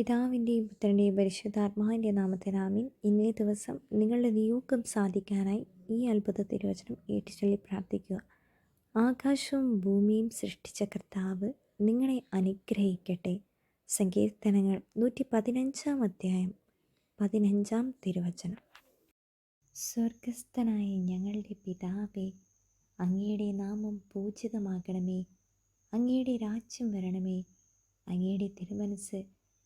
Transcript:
പിതാവിന്റെയും പുത്രന്റെയും പരിശുദ്ധാത്മാവിന്റെ നാമത്തിൽ ആമീൻ. ഇന്നേ ദിവസം നിങ്ങളുടെ നിയോഗം സാധിക്കാനായി ഈ അത്ഭുത തിരുവചനം ഏറ്റുചൊല്ലി പ്രാർത്ഥിക്കുക. ആകാശവും ഭൂമിയും സൃഷ്ടിച്ച കർത്താവ് നിങ്ങളെ അനുഗ്രഹിക്കട്ടെ. സങ്കീർത്തനങ്ങൾ നൂറ്റി പതിനഞ്ചാം അധ്യായം പതിനഞ്ചാം തിരുവചനം. സ്വർഗസ്ഥനായ ഞങ്ങളുടെ പിതാവേ അങ്ങയുടെ നാമം പൂജിതമാകണമേ. അങ്ങയുടെ രാജ്യം വരണമേ. അങ്ങയുടെ തിരുമനസ്